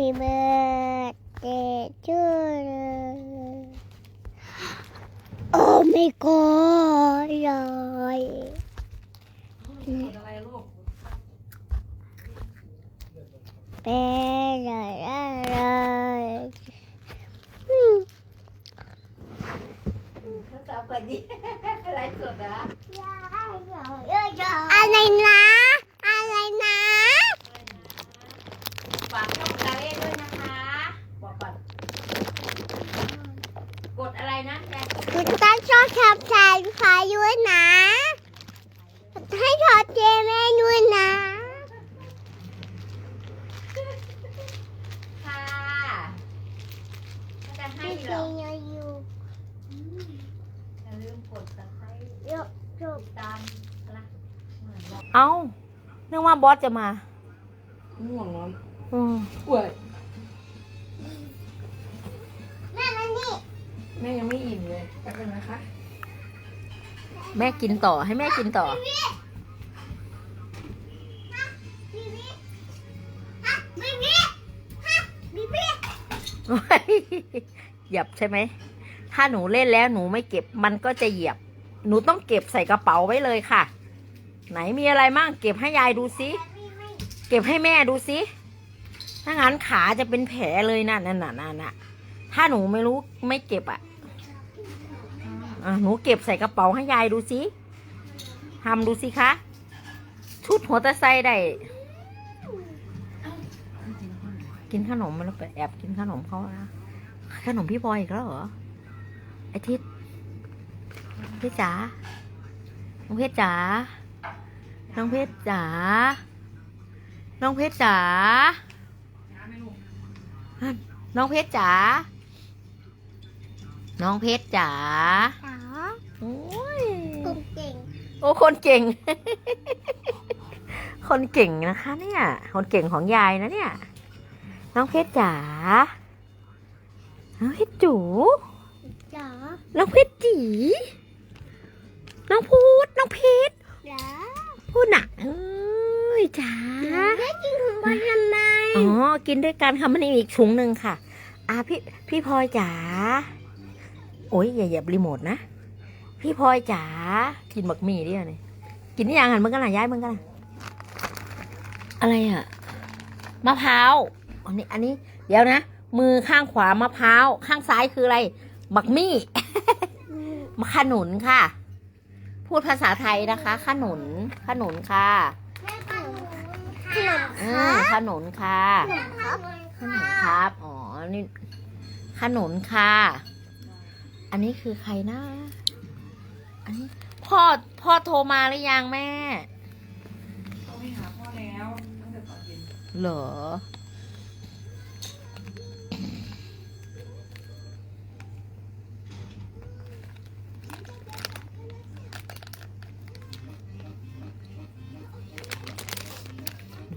Happy birthday to you Oh my god เลยอะไรลูกเป็นอะไรอะไรสดนะ อะไรนะอะไรนะฝากช่องเราเองด้วยนะคะบอกก่อน กดอะไรนะแกคุณต้องชอบทำสายพายุนะ ให้ทอดเจแม่ด้วยนะค่ะถ้าจะให้ไม่เหรใช่ออยู่อย่าลืมกดติดตามเยอะจบติดตามนะเหมือนบอกเอ้านึกว่าบอสจะมาง่วงนอนอืมป่วย แม่ยังไม่อิ่มเลยแป๊บนึงนะคะ แม่กินต่อให้แม่กินต่อบีบีฮะบีบีฮะบีบีเหยียบใช่ไหม ถ้าหนูเล่นแล้วหนูไม่เก็บมันก็จะเหยียบ หนูต้องเก็บใส่กระเป๋าไว้เลยค่ะ ไหนมีอะไรมั่งเก็บให้ยายดูสิเก็บให้แม่ดูสิถ้างั้นขาจะเป็นแผลเลยนะนั่นน่ะนั่นน่ะถ้าหนูไม่รู้ไม่เก็บอะอะ หนูเก็บใส่กระเป๋าให้ยายดูสิทำดูสิคะ ชุดหัวตะไซได้ กินขนมมันแล้วไปแอบกินขนมเขานะขนมพี่บอยอีกแล้วเหรอ ไอทิศพี่จ๋า น้องเพชรจ๋า น้องเพชรจ๋า น้องเพชรจ๋า น้องเพชรจ๋า น้องเพชรจ๋าสาวโอ้ยกุ้งเก่ง โอ้คนเก่ง คนเก่งนะคะเนี่ย คนเก่งของยายนะเนี่ย น้องเพชรจ๋า น้องเพชรจูจ๋า น้องเพชรจี น้องพูด น้องเพชรจ๋า พูดหนักเอ้ยจ๋าแม่กินของบอลทำไมอ๋อ กินด้วยกันค่ะมันมีอีกถุงหนึ่งค่ะ อะพี่พี่พลอยจ๋า โอ้ยอย่าเหยียบรีโมทนะ พี่พลอยจ๋า กินบักหมี่ดิเนี่ยกินนี่ยังหันมึงกันหน่ะย้ายมึงกันหน่ะอะไรอะ มะพร้าว อันนี้ อันนี้ เดี๋ยวนะ มือข้างขวามะพร้าว ข้างซ้ายคืออะไร บักมี่มะขนุนค่ะ พูดภาษาไทยนะคะ ขนุน ขนุนค่ะแม่ขนมขนมอืค่ะมขนุนค่ะ ขนมครับขนมครับ อ๋อ นี่ ขนุนค่ะ อันนี้คือใครนะ อันนี้พ่อพ่อโทรมาหรือยังแม่ต้องไปหาพ่อแล้วตั้งแต่ตอนเย็นเหรอ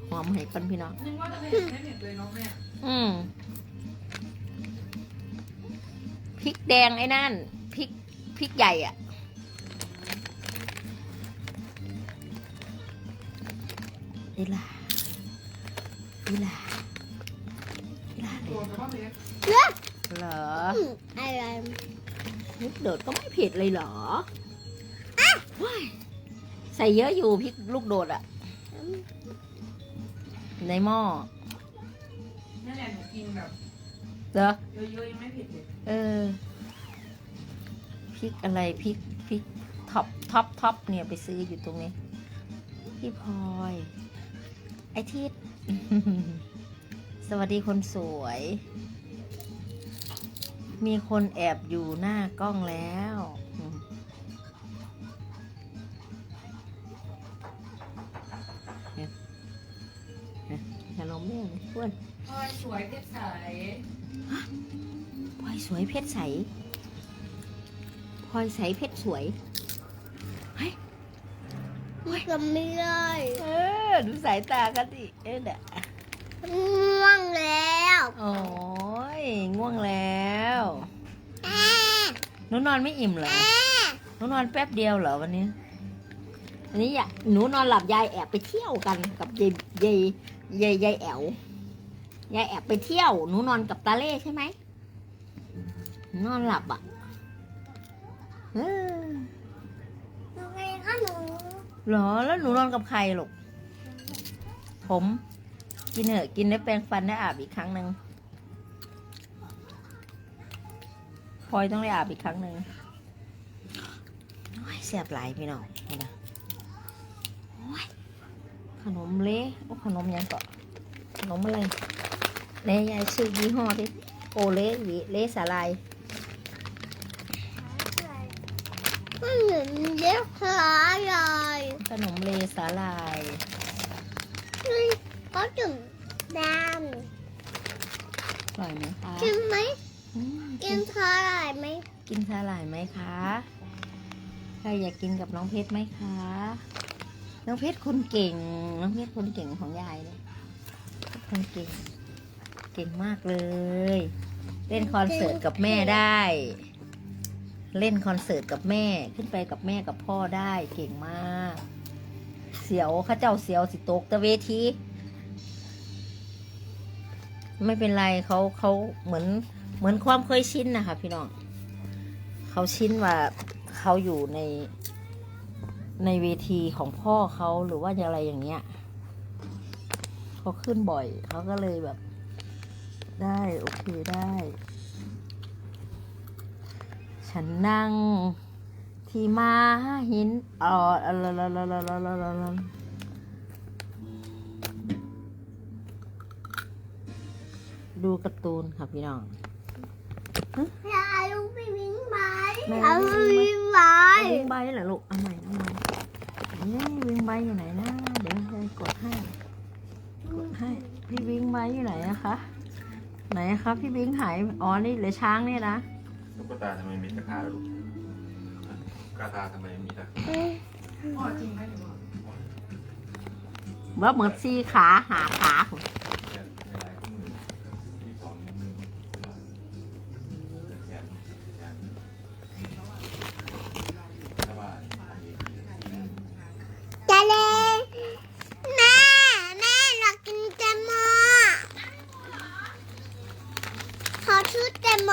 หอมให้กันพี่น้อง นึกว่าจะไม่เห็นไม่เห็นเลยเนาะแม่ อืม พริกแดงไอ้นั่นพริกพริกใหญ่อะอีหลาอีหลาอีหลาตัวแต่ว่าเล็กเหรออืมอะไรพริกเดือดก็ไม่เผ็ดเลยเหรอว้ายใส่เยอะอยู่พริกลูกโดดอะในหม้อนั่นแหละหนูกินแบบ เหรอเยอะๆยังไม่เผ็ดเลยเออพริกอะไรพริกพริกท็อปท็อปท็อปเนี่ยไปซื้ออยู่ตรงนี้ พี่พลอย ไอทิศสวัสดีคนสวย มีคนแอบอยู่หน้ากล้องแล้วอืมเนี่ยเนี่ยขนมแม่เลยเพื่อน พลอยสวยเพชรใสพลอยสวยเพชรใสพลอยใสเพชรสวยมันก็ไม่ได้เออดูสายตากันดิเออเด้อง่วงแล้วโอ้ยง่วงแล้วแม่หนูนอนไม่อิ่มเหรอหนูนอนแป๊บเดียวเหรอวันนี้อันนี้อย่าหนูนอนหลับยายแอบไปเที่ยวกันกับยายยายยายยายแอว ยายแอบไปเที่ยว หนูนอนกับตาเล่ใช่ไหมหนูนอนหลับอะเออหนูไงคะหนูเหรอ แล้วหนูนอนกับใครลูก ผม กินเถอะ กินได้แปรงฟันได้อาบอีกครั้งหนึ่งพลอยต้องได้อาบอีกครั้งหนึ่งโอ้ยแสบหลายพี่น้องนี่นะโอ้ยขนมเละโอ้ขนมยังเกาะขนมอะไร เน่ยายชื่อยี่ห้อดิโอเละหวีเละสาลายมันเหมือนเล็กคล้ายเลยขนมเลสาลายนี่เขาจุ่มดอร่อยไหมคะำกินไหมอืมกินเท่าไหร่ไหมกินสาหร่ายไหมคะใครอยากกินกับน้องเพชรไหมคะ น้องเพชรคนเก่ง น้องเพชรคนเก่งของยายเนี่ยคนเก่ง เก่งมากเลย เล่นคอนเสิร์ตกับแม่ได้ เล่นคอนเสิร์ตกับแม่ขึ้นไปกับแม่กับพ่อได้เก่งมาก เสียวข้าเจ้าเสียวสิตกตะเวทีไม่เป็นไรเขาเขาเหมือนเหมือนความเคยชินนะคะพี่น้องเขาชินว่าเขาอยู่ในในเวทีของพ่อเขาหรือว่าอะไรอย่างเงี้ยเขาขึ้นบ่อยเขาก็เลยแบบ ได้ โอเคได้ ฉันนั่ง ที่มาหินอ๋ออะไรดูการ์ตูนค่ะพี่น้องยายลูกไปวิ่งไหมแม่เอาวิ่งไหมเอาวิ่งใบเหรอลูก เอาใหม่เอาใหม่เอ้ยวิ่งใบอยู่ไหนนะ เดี๋ยวจะกดให้ กดให้ พี่วิ่งใบอยู่ไหนนะคะ ไหนอะคะพี่วิ่งหายอ๋อนี่เหลือช้างเนี่ยนะตุ๊กตาทำไมมีตะขาลูกกาตาทำไมมีตะขาพ่อจริงไหมหรือเปล่าว่าเหมือนซีขาหาขาผม ชุดแตงโม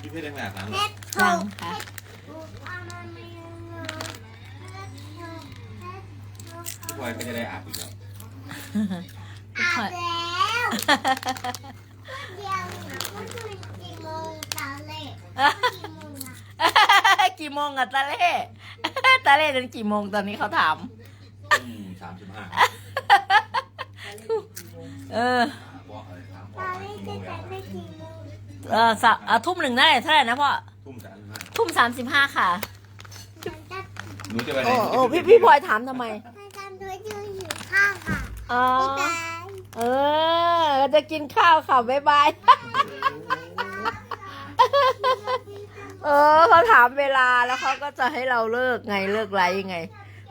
พี่เพชรยังไงอะเพชรโยังค่ะพี่พลอยก็จะได้อาบอีกแล้วอาบแล้วเดี๋ยวนะก็คือกี่โมงตอนเล่กี่โมงอะกี่โมงอะตาเล่ตาเล่จนกี่โมงตอนนี้เขาถาม สามสิบห้า เออบอกอะไรถามตพ่ออนไปเล่กี่โมจะงไปแล้วกี่โมงเออสะอะทุ่มหนึ่งได้เท่าไหร่นะพ่อ ทุ่มสามสิบห้าทุ่มสามสิบห้าค่ะ มันจะหนูจะไปไหนโอ้โอ้พี่พี่พลอยถามทำไม มันจะด้วยยืนอยู่ข้างค่ะอ๋อบ๊ายบายเออจะกินข้าวค่ะบ๊ายบาย เออเขาถามเวลาแล้วเขาก็จะให้เราเลิกไงเลิกไลฟ์ไง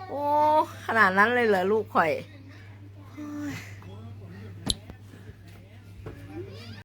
โอ้ ขนาดนั้นเลยเหรอลูกข่อยบ